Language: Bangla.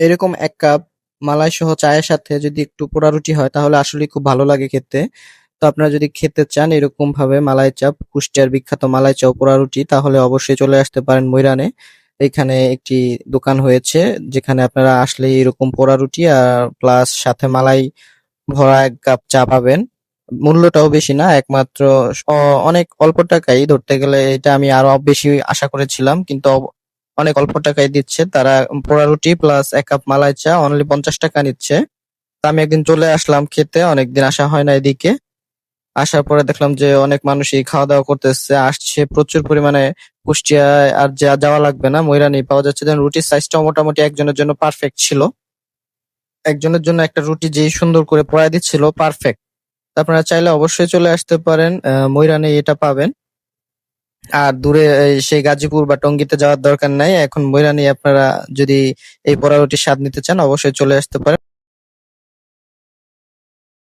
এরকম ১ কাপ মালাই সহ চায়ের সাথে যদি একটু পোড়া রুটি হয় তাহলে আসলেই খুব ভালো লাগে খেতে। তো আপনারা যদি খেতে চান এরকম ভাবে মালাই চাপ, কুষ্টিয়ার বিখ্যাত মালাই চা ও পোড়া রুটি তাহলে অবশ্যই চলে আসতে পারেন ময়রানে। এখানে একটি দোকান হয়েছে যেখানে আপনারা আসলেই এরকম পোড়া রুটি আর প্লাস সাথে মালাই ভরা ১ কাপ চা পাবেন। মূল্যটাও বেশি না একমাত্র অনেক অল্প টাকাই ধরতে গেলে এটা আমি আরও বেশি আশা করেছিলাম কিন্তু অ অনেক অল্প টাকায় দিচ্ছে তারা পোড়া রুটি প্লাস এক কাপ মালাই চা অনলি ৳৫০ নিচ্ছে। তা আমি একদিন চলে আসলাম খেতে অনেকদিন আসা হয় না এদিকে। আসার পরে দেখলাম যে অনেক মানুষই খাওয়া-দাওয়া করতেছে, আসছে প্রচুর পরিমাণে কুষ্টিয়ায় আর যা যাওয়া লাগবে না ময়রানেই পাওয়া যাচ্ছে। দেন রুটির সাইজটাও মোটামুটি একজনের জন্য পারফেক্ট ছিল। একজনের জন্য একটা রুটি যেই সুন্দর করে পোড়ায় দিচ্ছিল পারফেক্ট। আপনারা চাইলে অবশ্যই চলে আসতে পারেন ময়রানে এটা পাবেন। আর দূরে সেই গাজীপুর বা টঙ্গীতে যাওয়ার দরকার নাই। এখন ময়রানেই আপনারা যদি এই পোড়া রুটির স্বাদ নিতে চান, অবশ্যই চলে আসতে পারেন।